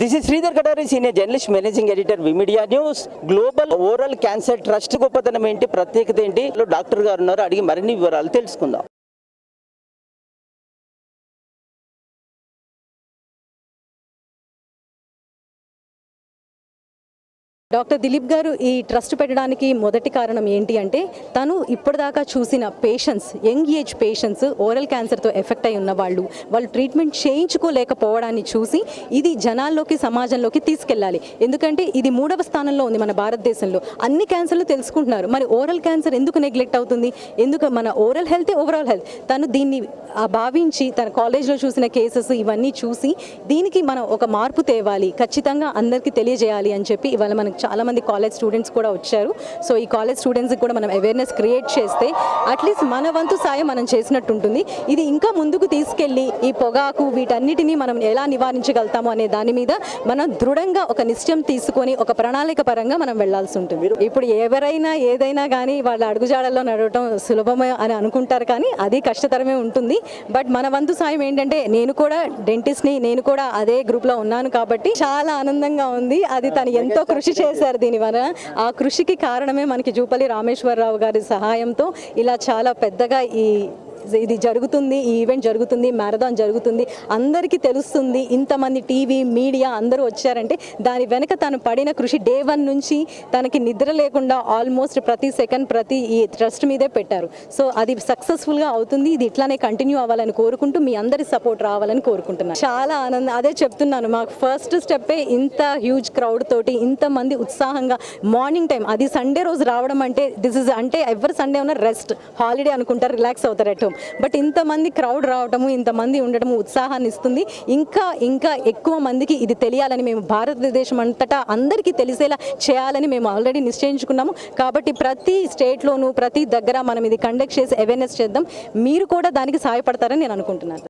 This is Sridhar Katari senior journalist managing editor V media news global oral cancer trust గొప్పతనం ఏంటి? ప్రత్యేకత ఏంటి? Doctor గారు ఉన్నారు అడిగి మరిన్ని వివరాలు తెలుసుకుందాం. డాక్టర్ దిలీప్ గారు ఈ ట్రస్ట్ పెట్టడానికి మొదటి కారణం ఏంటి అంటే తను ఇప్పటిదాకా చూసిన patients young age patients oral క్యాన్సర్తో ఎఫెక్ట్ అయి ఉన్న వాళ్ళు వాళ్ళు ట్రీట్మెంట్ చేయించుకోలేకపోవడాన్ని చూసి ఇది జనాల్లోకి సమాజంలోకి తీసుకెళ్ళాలి. ఎందుకంటే ఇది మూడవ స్థానంలో ఉంది మన భారతదేశంలో. అన్ని క్యాన్సర్లు తెలుసుకుంటున్నారు. మరి ఓరల్ క్యాన్సర్ ఎందుకు నెగ్లెక్ట్ అవుతుంది? ఎందుకు మన ఓరల్ హెల్త్ ఓవరాల్ హెల్త్ తను దీన్ని ఆ భావించి తన కాలేజ్లో చూసిన కేసెస్ ఇవన్నీ చూసి దీనికి మనం ఒక మార్పు తేవాలి. ఖచ్చితంగా అందరికీ తెలియజేయాలి అని చెప్పి ఇవాళ మనకు చాలా మంది కాలేజ్ స్టూడెంట్స్ కూడా వచ్చారు. సో ఈ కాలేజ్ స్టూడెంట్స్కి కూడా మనం అవేర్నెస్ క్రియేట్ చేస్తే అట్లీస్ట్ మన వంతు సాయం మనం చేసినట్టు ఉంటుంది ఇది ఇంకా ముందుకు తీసుకెళ్ళి ఈ పొగాకు వీటన్నిటిని మనం ఎలా నివారించగలుగుతాము అనే దాని మీద మనం దృఢంగా ఒక నిశ్చయం తీసుకొని ఒక ప్రణాళిక పరంగా మనం వెళ్ళాల్సి ఉంటుంది. ఇప్పుడు ఎవరైనా ఏదైనా కానీ వాళ్ళ అడుగుజాడల్లో నడవటం సులభమే అని అనుకుంటారు కానీ అది కష్టతరమే ఉంటుంది. బట్ మన వంతు సాయం ఏంటంటే నేను కూడా డెంటిస్ట్ని నేను కూడా అదే గ్రూప్లో ఉన్నాను కాబట్టి చాలా ఆనందంగా ఉంది. అది తను ఎంతో కృషి చేశారు దీనివల్ల ఆ కృషికి కారణమే మనకి జూపల్లి రామేశ్వరరావు గారి సహాయంతో ఇలా చాలా పెద్దగా ఈ ఇది జరుగుతుంది ఈ ఈవెంట్ జరుగుతుంది మ్యారథాన్ జరుగుతుంది. అందరికీ తెలుస్తుంది ఇంతమంది టీవీ మీడియా అందరూ వచ్చారంటే దాని వెనక తను పడిన కృషి డే వన్ నుంచి తనకి నిద్ర లేకుండా ఆల్మోస్ట్ ప్రతి సెకండ్ ప్రతి ఈ ట్రస్ట్ మీదే పెట్టారు. సో అది సక్సెస్ఫుల్గా అవుతుంది. ఇది ఇట్లానే కంటిన్యూ అవ్వాలని కోరుకుంటూ మీ అందరి సపోర్ట్ రావాలని కోరుకుంటున్నాను. చాలా ఆనందం అదే చెప్తున్నాను మాకు ఫస్ట్ స్టెప్పే ఇంత హ్యూజ్ క్రౌడ్ తోటి ఇంతమంది ఉత్సాహంగా మార్నింగ్ టైం అది సండే రోజు రావడం అంటే దిస్ ఇస్ అంటే ఎవరి సండే ఉన్న రెస్ట్ హాలిడే అనుకుంటారు రిలాక్స్ అవుతారు అట్ బట్ ఇంతమంది క్రౌడ్ రావటము ఇంతమంది ఉండటము ఉత్సాహాన్ని ఇస్తుంది. ఇంకా ఇంకా ఎక్కువ మందికి ఇది తెలియాలని మేము భారతదేశం అంతటా అందరికీ తెలిసేలా చేయాలని మేము ఆల్రెడీ నిశ్చయించుకున్నాము. కాబట్టి ప్రతి స్టేట్లోనూ ప్రతి దగ్గర మనం ఇది కండక్ట్ చేసి అవేర్నెస్ చేద్దాం. మీరు కూడా దానికి సహాయపడతారని నేను అనుకుంటున్నాను.